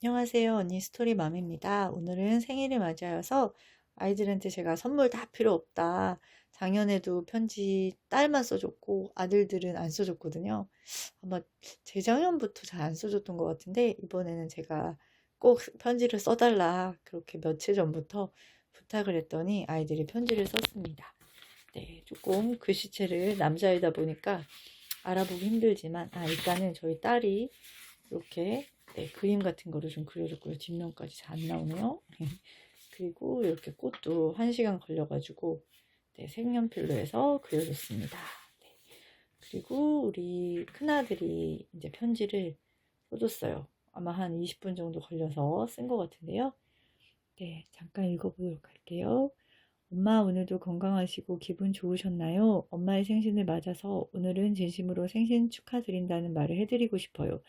안녕하세요. 언니 스토리 맘입니다. 오늘은 생일을 맞이하여서 아이들한테 제가 선물 다 필요 없다. 작년에도 편지 딸만 써줬고 아들들은 안 써줬거든요. 아마 재작년부터 잘 안 써줬던 것 같은데 이번에는 제가 꼭 편지를 써달라. 그렇게 며칠 전부터 부탁을 했더니 아이들이 편지를 썼습니다. 네, 조금 글씨체를 남자이다 보니까 알아보기 힘들지만 아 일단은 저희 딸이 이렇게 네, 그림 같은 거를 좀 그려줬고요. 뒷면까지 잘 안 나오네요. 그리고 이렇게 꽃도 한 시간 걸려가지고 네, 색연필로 해서 그려줬습니다. 네. 그리고 우리 큰아들이 이제 편지를 써줬어요. 아마 한 20분 정도 걸려서 쓴 것 같은데요. 네, 잠깐 읽어보도록 할게요. 엄마 오늘도 건강하시고 기분 좋으셨나요? 엄마의 생신을 맞아서 오늘은 진심으로 생신 축하드린다는 말을 해드리고 싶어요.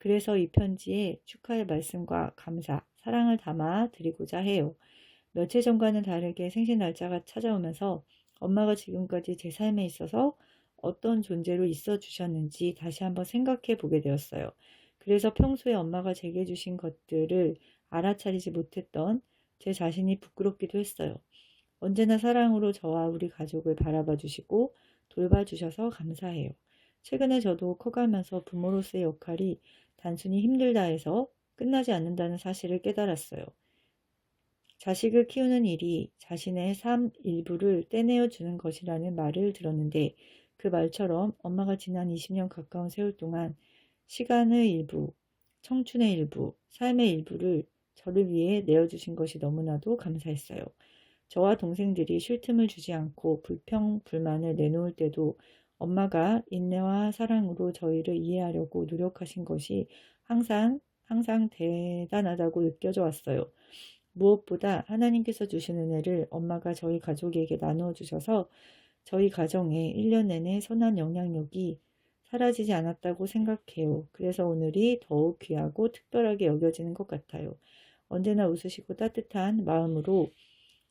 그래서 이 편지에 축하의 말씀과 감사, 사랑을 담아 드리고자 해요. 며칠 전과는 다르게 생신 날짜가 찾아오면서 엄마가 지금까지 제 삶에 있어서 어떤 존재로 있어 주셨는지 다시 한번 생각해 보게 되었어요. 그래서 평소에 엄마가 제게 주신 것들을 알아차리지 못했던 제 자신이 부끄럽기도 했어요. 언제나 사랑으로 저와 우리 가족을 바라봐 주시고 돌봐 주셔서 감사해요. 최근에 저도 커가면서 부모로서의 역할이 단순히 힘들다 해서 끝나지 않는다는 사실을 깨달았어요. 자식을 키우는 일이 자신의 삶 일부를 떼내어 주는 것이라는 말을 들었는데 그 말처럼 엄마가 지난 20년 가까운 세월 동안 시간의 일부, 청춘의 일부, 삶의 일부를 저를 위해 내어주신 것이 너무나도 감사했어요. 저와 동생들이 쉴 틈을 주지 않고 불평, 불만을 내놓을 때도 엄마가 인내와 사랑으로 저희를 이해하려고 노력하신 것이 항상, 항상 대단하다고 느껴져 왔어요. 무엇보다 하나님께서 주신 은혜를 엄마가 저희 가족에게 나누어 주셔서 저희 가정에 1년 내내 선한 영향력이 사라지지 않았다고 생각해요. 그래서 오늘이 더욱 귀하고 특별하게 여겨지는 것 같아요. 언제나 웃으시고 따뜻한 마음으로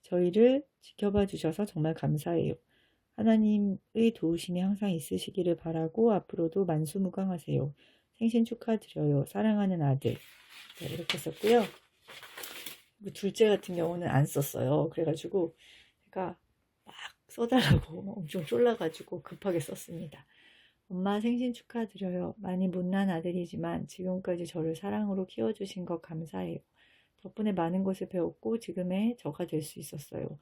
저희를 지켜봐 주셔서 정말 감사해요. 하나님의 도우심이 항상 있으시기를 바라고 앞으로도 만수무강하세요. 생신 축하드려요. 사랑하는 아들. 네, 이렇게 썼고요. 뭐 둘째 같은 경우는 안 썼어요. 그래가지고 제가 막 써달라고 엄청 쫄라가지고 급하게 썼습니다. 엄마 생신 축하드려요. 많이 못난 아들이지만 지금까지 저를 사랑으로 키워주신 것 감사해요. 덕분에 많은 것을 배웠고 지금의 저가 될 수 있었어요.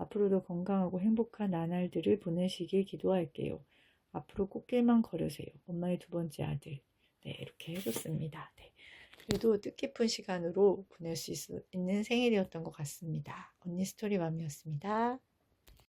앞으로도 건강하고 행복한 나날들을 보내시길 기도할게요. 앞으로 꽃길만 걸으세요. 엄마의 두 번째 아들. 네, 이렇게 해줬습니다. 네. 그래도 뜻깊은 시간으로 보낼 수 있, 있는 생일이었던 것 같습니다. 언니 스토리맘이었습니다.